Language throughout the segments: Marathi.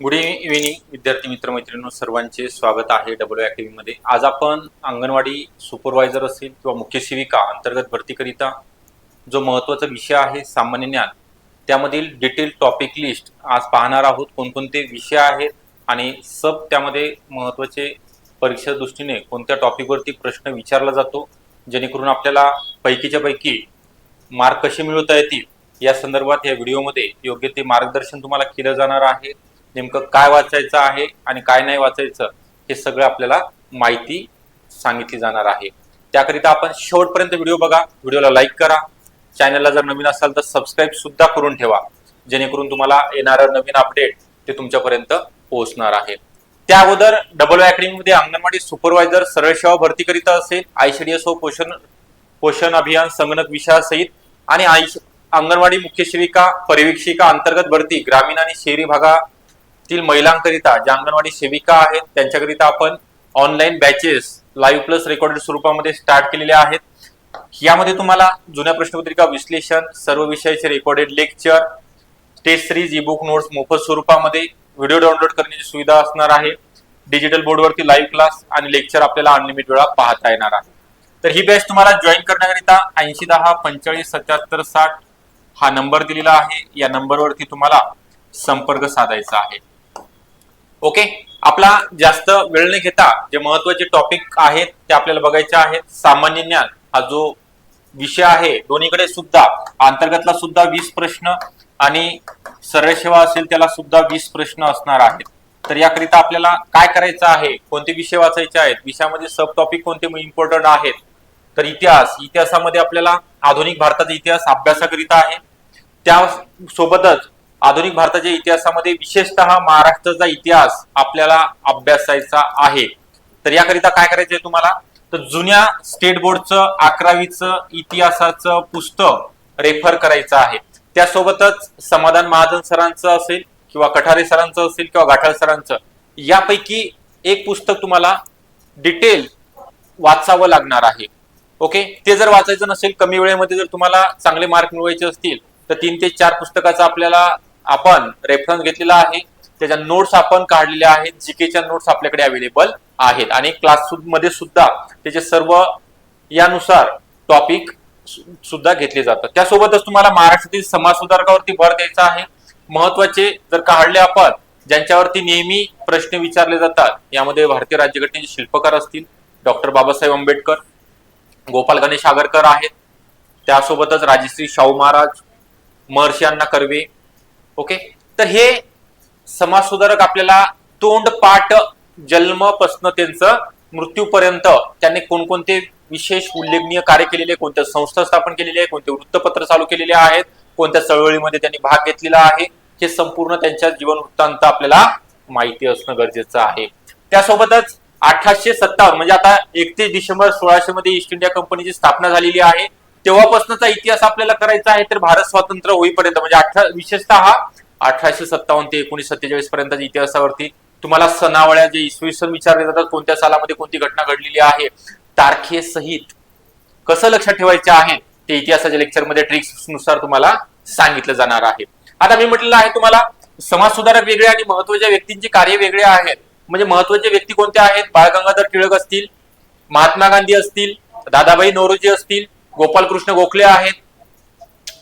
गुड इव्हिनिंग विद्यार्थी मित्र मैत्रिणींनो सर्वांचे स्वागत आहे डब्ल्यू अकॅडमी मध्ये. आज आपण अंगणवाडी सुपरवायझर असेल किंवा मुख्य सेविका अंतर्गत भरतीकरिता जो महत्त्वाचा विषय आहे सामान्य ज्ञान त्यामधील डिटेल टॉपिक लिस्ट आज पाहणार आहोत. कोणकोणते विषय आहेत आणि सब त्यामध्ये महत्त्वाचे परीक्षा दृष्टीने कोणत्या टॉपिकवरती प्रश्न विचारला जातो जेणेकरून आपल्याला पैकीच्या पैकी मार्क कसे मिळवता येतील या संदर्भात या व्हिडिओमध्ये योग्य ते मार्गदर्शन तुम्हाला केलं जाणार आहे. नेमकं काय वाचायचं आहे आणि काय नाही वाचायचं हे सगळं आपल्याला माहिती सांगितली जाणार आहे. त्याकरिता आपण शेवटपर्यंत व्हिडिओ बघा. व्हिडिओला लाईक करा. चॅनलला जर नवीन असाल तर सबस्क्राईब सुद्धा करून ठेवा. जेणेकरून तुम्हाला येणारं नवीन अपडेट ते तुमच्यापर्यंत पोहोचणार आहे. त्या अगोदर डबल अकॅडमी मध्ये अंगणवाडी सुपरवायझर सरळ सेवा भरती करिता असेल आयसीडीएस हो पोषण पोषण अभियान संगणक विषयासहित आणि आई अंगणवाडी मुख्य सेविका पर्यवेक्षिका अंतर्गत भरती ग्रामीण आणि शहरी भागा तील महिलांकरिता ज्या अंगणवाडी सेविका आहेत त्यांच्याकरिता आपण online batches live plus recorded स्वरूपामध्ये स्टार्ट केलेले आहेत. यामध्ये तुम्हाला जुन्या प्रश्नपत्रिका विश्लेषण सर्व विषयाचे recorded lecture test series e book notes मोफत स्वरूपामध्ये व्हिडिओ डाउनलोड करण्याची सुविधा असणार आहे. डिजिटल बोर्डवरती लाईव्ह क्लास आणि लेक्चर आपल्याला अनलिमिटेड वेळा पाहता येणार आहे. तर ही बॅच तुम्हाला जॉईन करण्याकरिता ऐंशी दहा पंचेचाळीस सत्याहत्तर साठ हा नंबर दिलेला आहे. या नंबरवरती तुम्हाला संपर्क साधायचा आहे. ओके आपला जास्त वेळ न घेता जे महत्त्वाचे टॉपिक आहेत ते आपल्याला बघायचे आहेत. सामान्य ज्ञान हा जो विषय आहे दोन्हीकडे सुद्धा अंतर्गतला सुद्धा वीस प्रश्न आणि सरळ सेवा असेल त्याला सुद्धा वीस प्रश्न असणार आहेत. तर याकरिता आपल्याला काय करायचं आहे कोणते विषय वाचायचे आहेत विषयामध्ये सब टॉपिक कोणते इम्पॉर्टंट आहेत? तर इतिहास इतिहासामध्ये आपल्याला आधुनिक भारताचा इतिहास अभ्यासाकरिता आहे. त्या सोबतच आधुनिक भारताच्या इतिहासामध्ये विशेषतः महाराष्ट्राचा इतिहास आपल्याला अभ्यासायचा आहे. तर याकरिता काय करायचंय तुम्हाला? तर जुन्या स्टेट बोर्डचं अकरावीचं इतिहासाचं पुस्तक रेफर करायचं आहे. त्यासोबतच समाधान महाजन सरांचं असेल किंवा कठारे सरांचं असेल किंवा गाठाळ सरांचं यापैकी एक पुस्तक तुम्हाला डिटेल वाचावं लागणार आहे. ओके ते जर वाचायचं नसेल कमी वेळेमध्ये जर तुम्हाला चांगले मार्क मिळवायचे असतील तर तीन ते चार पुस्तकाचा आपल्याला आपण रेफरन्स घेतलेला आहे. त्याच्या नोट्स आपण काढलेल्या आहेत. जीकेच्या नोट्स आपल्याकडे अवेलेबल आहेत. आणि क्लासमध्ये सुद्धा त्याचे सर्व यानुसार टॉपिक सुद्धा घेतले जातात. त्यासोबतच तुम्हाला महाराष्ट्रातील समाज सुधारकावरती भर द्यायचा आहे. महत्त्वाचे जर काढले आपण ज्यांच्यावरती नेहमी प्रश्न विचारले जातात यामध्ये भारतीय राज्यघटनेचे शिल्पकार असतील डॉक्टर बाबासाहेब आंबेडकर गोपाल गणेश आगरकर आहेत. त्यासोबतच राजश्री शाहू महाराज महर्षी अण्णा कर्वे ओके? तर हे समाज सुधारक आपल्याला तोंड पाठ जन्मपासन त्यांचं मृत्यूपर्यंत त्यांनी कोणकोणते विशेष उल्लेखनीय कार्य केलेले कोणत्या संस्था स्थापन केलेली आहे कोणते वृत्तपत्र चालू केलेले आहेत कोणत्या चळवळीमध्ये त्यांनी भाग घेतलेला आहे हे संपूर्ण त्यांच्या जीवन वृत्तांत आपल्याला माहिती असणं गरजेचं आहे. त्यासोबतच अठराशे सत्तावन्न म्हणजे आता एकतीस डिसेंबर सोळाशे मध्ये ईस्ट इंडिया कंपनीची स्थापना झालेली आहे. तेव्हापासूनचा इतिहास आपल्याला करायचा आहे तर भारत स्वातंत्र्य होईपर्यंत म्हणजे अठरा विशेषतः अठराशे सत्तावन्न ते एकोणीस सत्तेचाळीस पर्यंतच्या इतिहासावरती तुम्हाला सणावळ्या जे इसवी सन विचारले जातात कोणत्या सालामध्ये कोणती घटना घडलेली आहे तारखेसहित कसं लक्षात ठेवायचे आहे ते इतिहासाच्या लेक्चरमध्ये ट्रिक्सनुसार तुम्हाला सांगितलं जाणार आहे. आता मी म्हटलेलं आहे तुम्हाला समाज सुधारक वेगळे आणि महत्त्वाच्या व्यक्तींची कार्य वेगळे आहेत. म्हणजे महत्त्वाचे व्यक्ती कोणते आहेत? बाळ गंगाधर टिळक असतील महात्मा गांधी असतील दादाबाई नौरोजी असतील गोपालकृष्ण गोखले आहेत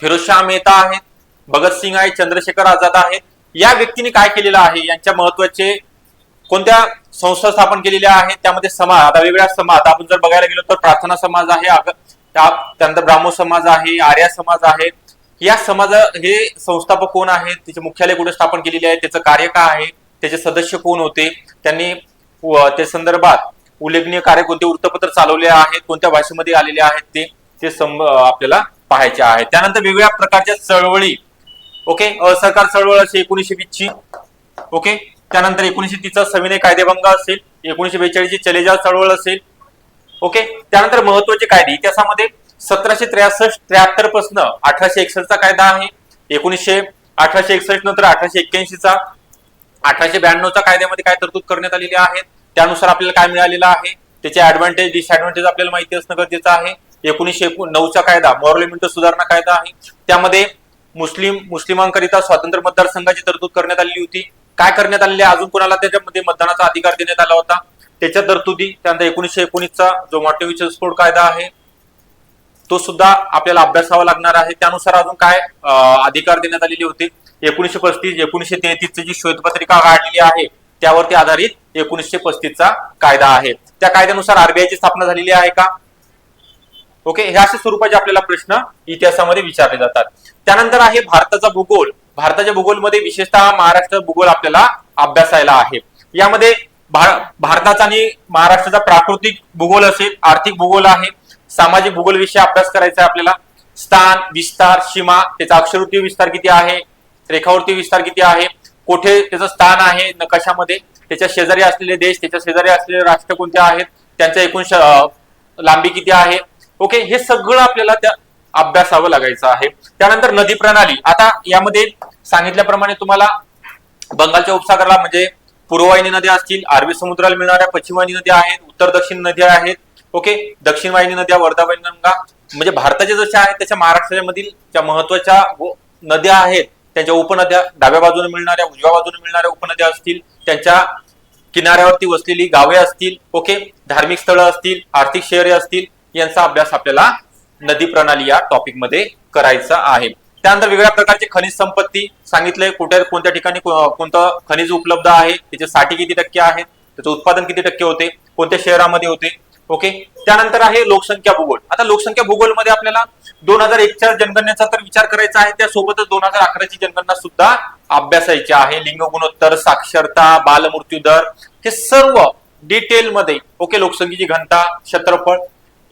फिरोजशाह मेहता आहेत भगतसिंग आहे चंद्रशेखर आझाद आहेत. या व्यक्तीने काय केलेलं आहे? यांच्या महत्त्वाचे कोणत्या संस्था स्थापन केलेल्या आहेत? त्यामध्ये समाज आता वेगवेगळ्या समाज आपण जर बघायला गेलो तर प्रार्थना समाज आहे त्या- त्यानंतर ब्राह्मो समाज आहे आर्या समाज आहे. या समाज हे संस्थापक कोण आहेत? त्याचे मुख्यालय कुठे स्थापन केलेले आहे? त्याचं कार्य काय आहे? त्याचे सदस्य कोण होते? त्यांनी त्या संदर्भात उल्लेखनीय कार्य कोणते? वृत्तपत्र चालवले आहेत कोणत्या भाषेमध्ये आलेले आहेत ते? ते संभ आपल्याला पाहायचे आहे. त्यानंतर वेगवेगळ्या प्रकारच्या चळवळी. ओके? असहकार चळवळ असेल एकोणीशे वीसची. ओके? त्यानंतर एकोणीशे तीसचा सविनय कायदेभंग असेल. एकोणीशे बेचाळीसची चलेजाव चळवळ असेल. ओके? त्यानंतर महत्त्वाचे कायदे. इतिहासामध्ये सतराशे त्र्यासष्ट त्र्याहत्तरपासून अठराशे एकसष्टचा कायदा आहे. एकोणीसशे अठराशे एकसष्ट नंतर अठराशे एक्क्याऐंशीचा अठराशे ब्याण्णवच्या कायद्यामध्ये काय तरतूद करण्यात आलेली आहे? त्यानुसार आपल्याला काय मिळालेलं आहे? त्याचे ऍडव्हान्टेज डिसएडव्हान्टेज आपल्याला माहिती असणं गरजेचं आहे. एकोणीसशे नऊचा कायदा मॉरलिमेंट सुधारणा कायदा आहे. त्यामध्ये मुस्लिम मुस्लिमांकरिता स्वातंत्र्य मतदारसंघाची तरतूद करण्यात आलेली होती. काय करण्यात आलेली अजून कोणाला त्याच्यामध्ये मतदानाचा अधिकार देण्यात आला होता? त्याच्या तरतुदी त्यानंतर एकोणीसशे एकोणीसचा जो मॉटेव्हिचर स्फोट कायदा आहे तो सुद्धा आपल्याला अभ्यासावा लागणार आहे. त्यानुसार अजून काय अधिकार देण्यात आलेले होते? एकोणीसशे पस्तीस एकोणीसशे तेहतीसची जी श्वेतपत्रिका काढलेली आहे त्यावरती आधारित एकोणीसशे पस्तीसचा कायदा आहे. त्या कायद्यानुसार आरबीआयची स्थापना झालेली आहे का? ओके? हे अशा स्वरूपाचे आपल्याला प्रश्न इतिहासामध्ये विचारले जातात. त्यानंतर आहे भारताचा भूगोल. भारताच्या भूगोलमध्ये विशेषतः महाराष्ट्र भूगोल आपल्याला अभ्यासायला आहे. यामध्ये भा- भारताचा आणि महाराष्ट्राचा प्राकृतिक भूगोल असेल आर्थिक भूगोल आहे सामाजिक भूगोल विषय अभ्यास करायचा आहे आपल्याला स्थान विस्तार सीमा त्याचा अक्षरवृत्ती विस्तार किती आहे रेखावृत्ती विस्तार किती आहे कुठे त्याचं स्थान आहे नकाशामध्ये त्याच्या शेजारी असलेले देश त्याच्या शेजारी असलेले राष्ट्र कोणते आहेत त्यांच्या एकूण श- लांबी किती आहे ओके? हे सगळं आपल्याला त्या अभ्यासावं लागायचं आहे. त्यानंतर नदी प्रणाली. आता यामध्ये सांगितल्याप्रमाणे तुम्हाला बंगालच्या उपसागराला म्हणजे पूर्ववाहिनी नद्या असतील अरबी समुद्राला मिळणाऱ्या पश्चिमवाहिनी नद्या आहेत उत्तर दक्षिण नद्या आहेत ओके? दक्षिण वाहिनी नद्या वर्धा वाहिनी गंगा म्हणजे भारताच्या जशा आहेत त्याच्या महाराष्ट्रामधील ज्या महत्त्वाच्या व- नद्या आहेत त्यांच्या उपनद्या डाव्या बाजूने मिळणाऱ्या उजव्या बाजूने मिळणाऱ्या उपनद्या असतील त्यांच्या किनाऱ्यावरती वसलेली गावे असतील ओके? धार्मिक स्थळं असतील आर्थिक शहरे असतील यांचा अभ्यास आपल्याला नदी प्रणाली या टॉपिकमध्ये करायचा आहे. त्यानंतर वेगळ्या प्रकारची खनिज संपत्ती सांगितलंय. कुठे कोणत्या ठिकाणी कोणतं खनिज उपलब्ध आहे? त्याचे साठी किती टक्के आहेत त्याचं उत्पादन किती टक्के होते? कोणत्या शहरामध्ये होते? ओके त्यानंतर आहे लोकसंख्या भूगोल. आता लोकसंख्या भूगोलमध्ये आपल्याला दोन हजार एकच्या जनगणनेचा तर विचार करायचा आहे. त्यासोबतच दोन हजार अकराची जनगणना सुद्धा अभ्यासायची आहे. लिंग गुणोत्तर साक्षरता बालमृत्यू दर हे सर्व डिटेल मध्ये ओके लोकसंख्येची घनता क्षेत्रफळ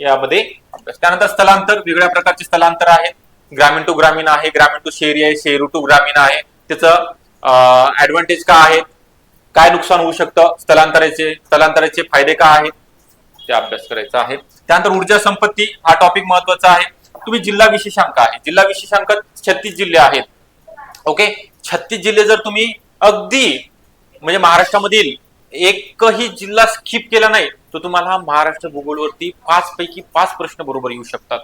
यामध्ये अभ्यास त्यानंतर स्थलांतर वेगळ्या प्रकारचे स्थलांतर आहेत ग्रामीण टू ग्रामीण आहे ग्रामीण टू शहरी आहे शहरी टू ग्रामीण आहे. त्याचं ऍडव्हान्टेज का आहे? काय नुकसान होऊ शकतं? स्थलांतराचे स्थलांतराचे फायदे का आहेत? ते अभ्यास करायचा आहे. त्यानंतर ऊर्जा संपत्ती हा टॉपिक महत्त्वाचा आहे. तुम्ही जिल्हा विशेषांक आहे. जिल्हा विशेषांक छत्तीस जिल्हे आहेत. ओके? छत्तीस जिल्हे जर तुम्ही अगदी म्हणजे महाराष्ट्रामधील एकही जिल्हा स्किप केला नाही तर तुम्हाला महाराष्ट्र भूगोलवरती पाच पैकी पाच प्रश्न बरोबर येऊ शकतात.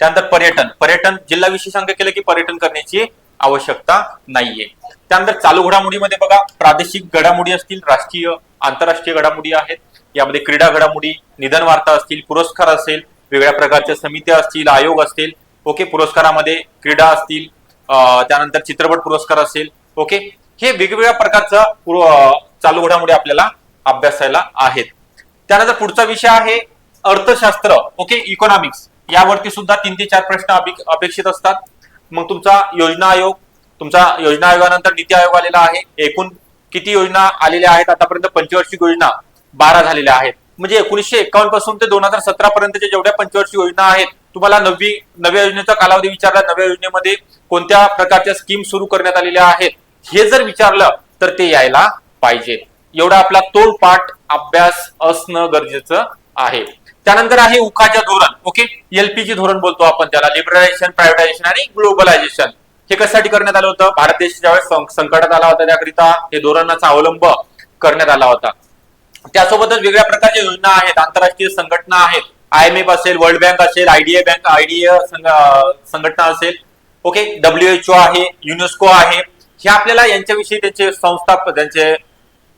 त्यानंतर पर्यटन. पर्यटन जिल्हाविषयी विशेषांक केलं की पर्यटन करण्याची आवश्यकता नाहीये. त्यानंतर चालू घडामोडीमध्ये बघा प्रादेशिक घडामोडी असतील राष्ट्रीय आंतरराष्ट्रीय घडामोडी आहेत. यामध्ये क्रीडा घडामोडी निधन वार्ता असतील पुरस्कार असेल वेगळ्या प्रकारच्या समित्या असतील आयोग असतील ओके पुरस्कारामध्ये क्रीडा असतील त्यानंतर चित्रपट पुरस्कार असेल ओके. हे वेगवेगळ्या प्रकारचं चालू घडामोडी आपल्याला अभ्यासायला आहेत. त्यानंतर पुढचा विषय आहे अर्थशास्त्र ओके इकॉनॉमिक्स यावरती सुद्धा तीन ते चार प्रश्न अपेक्षित असतात. मग तुमचा योजना आयोग तुमचा योजना आयोगानंतर नीती आयोग आलेला आहे. एकूण किती योजना आलेल्या आहेत? आतापर्यंत पंचवार्षिक योजना बारा झालेल्या आहेत. म्हणजे एकोणीसशे एकावन्नपासून ते दोन हजार सतरा पर्यंतच्या जेवढ्या पंचवार्षिक योजना आहेत तुम्हाला नवी नव्या योजनेचा कालावधी विचारला. नव्या योजनेमध्ये कोणत्या प्रकारच्या स्कीम सुरू करण्यात आलेल्या आहेत? हे जर विचारलं तर ते यायला पाहिजेत एवढा आपला तोडपाठ अभ्यास असणं गरजेचं आहे. त्यानंतर आहे उखाच्या धोरण. ओके? एलपीजी धोरण बोलतो आपण त्याला. लिबरलायझेशन प्रायव्हेटायझेशन आणि ग्लोबलायझेशन हे कशासाठी करण्यात आलं होतं? भारत देश ज्यावेळेस संकटात आला होता त्याकरिता हे धोरणाचा अवलंब करण्यात आला होता. त्यासोबतच वेगळ्या प्रकारच्या योजना आहेत. आंतरराष्ट्रीय संघटना आहेत. आय एम एफ असेल वर्ल्ड बँक असेल आयडीए बँक आयडीए संघटना असेल. ओके? डब्ल्यू एच ओ आहे युनेस्को आहे. हे आपल्याला यांच्याविषयी त्यांचे संस्था त्यांचे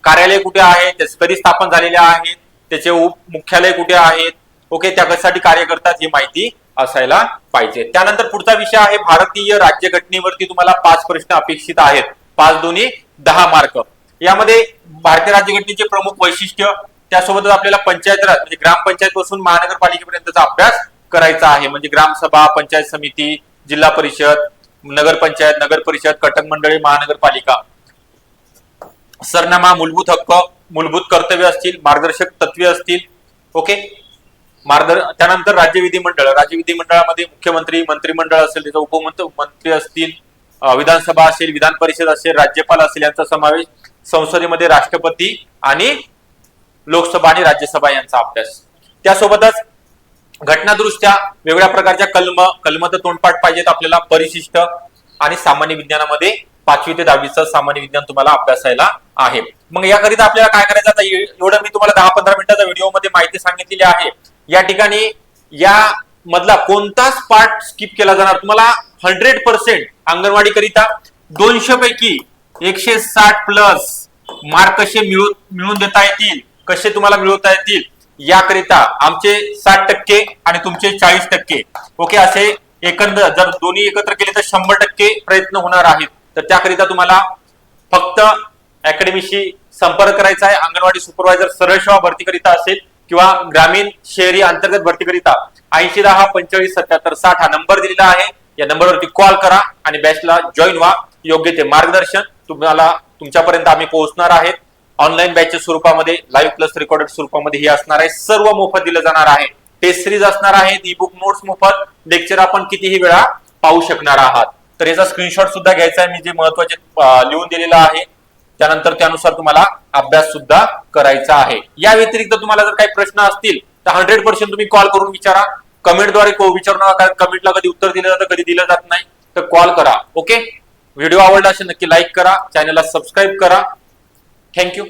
कार्यालय कुठे आहे ते कधी स्थापन झालेले आहेत त्याचे उप मुख्यालय कुठे आहेत ओके त्या कशासाठी कार्य करतात ही माहिती असायला पाहिजे. त्यानंतर पुढचा विषय आहे भारतीय राज्यघटनेवरती तुम्हाला पाच प्रश्न अपेक्षित आहेत. पाच दोन्ही दहा मार्क. यामध्ये भारतीय राज्यघटनेचे प्रमुख वैशिष्ट्य त्यासोबतच आपल्याला पंचायत राज म्हणजे ग्रामपंचायत पासून महानगरपालिकेपर्यंतचा अभ्यास करायचा आहे. म्हणजे ग्रामसभा पंचायत समिती जिल्हा परिषद नगरपंचायत नगर परिषद कटक मंडळी महानगरपालिका. सरनामा मूलभूत हक्क मूलभूत कर्तव्य असतील मार्गदर्शक तत्वे असतील ओके? मार्गदर् त्यानंतर राज्य विधिमंडळ. राज्य विधिमंडळामध्ये मुख्यमंत्री मंत्रिमंडळ असेल त्याचा उपमंत्री असतील विधानसभा असेल विधान परिषद असेल राज्यपाल असेल यांचा समावेश संसदेमध्ये राष्ट्रपती आणि लोकसभा आणि राज्यसभा यांचा अभ्यास. त्यासोबतच घटनादृष्ट्या वेगळ्या प्रकारच्या कलम कलम तर तोंडपाठ पाहिजेत आपल्याला परिशिष्ट आणि सामान्य विज्ञानामध्ये पाचवी ते दहावीचं सामान्य विज्ञान तुम्हाला अभ्यासायला आहे. मग याकरिता आपल्याला काय करायचं आता? एवढं मी तुम्हाला दहा पंधरा मिनिटाच्या व्हिडिओमध्ये माहिती सांगितलेली आहे. या ठिकाणी या मधला कोणताच पार्ट स्किप केला जाणार? तुम्हाला हंड्रेड पर्सेंट अंगणवाडी करिता दोनशे पैकी एकशे साठ प्लस मार्क कसे मिळून मिळून देता येतील? कसे तुम्हाला मिळवता येतील? याकरिता आमचे साठ टक्के आणि तुमचे चाळीस टक्के. ओके असे एकंदर जर दोन्ही एकत्र केले तर शंभर टक्के प्रयत्न होणार आहेत. तर त्याकरिता तुम्हाला फक्त अकॅडमीशी संपर्क करायचा आहे. अंगणवाडी सुपरवायझर सरळ सेवा भरतीकरिता असेल किंवा ग्रामीण शहरी अंतर्गत भरतीकरिता ऐंशी दहा पंचेचाळीस सत्याहत्तर साठ हा नंबर दिलेला आहे. या नंबरवरती कॉल करा आणि बॅचला जॉईन व्हा. योग्य ते मार्गदर्शन तुम्हाला तुमच्यापर्यंत आम्ही पोहोचणार आहेत. ऑनलाईन बॅचच्या स्वरूपामध्ये लाईव्ह प्लस रेकॉर्डेड स्वरूपामध्ये हे असणार आहे. सर्व मोफत दिलं जाणार आहे. टेस्ट सिरीज असणार आहेत ई बुक नोट्स मोफत. लेक्चर आपण कितीही वेळा पाहू शकणार आहात. तर याचा स्क्रीनशॉट सुद्धा घ्यायचा आहे. मी जे महत्त्वाचे लिहून दिलेलं आहे त्यानंतर त्यानुसार तुम्हाला अभ्यास सुद्धा करायचा आहे. या व्यतिरिक्त तुम्हाला जर काही प्रश्न असतील तर हंड्रेड पर्सेंट तुम्ही कॉल करून विचारा. कमेंटद्वारे विचारू नका कारण कमेंटला कधी उत्तर दिलं जातं कधी दिलं जात नाही तर कॉल करा. ओके व्हिडिओ आवडला असेल नक्की लाईक करा. चॅनलला सबस्क्राईब करा. थँक्यू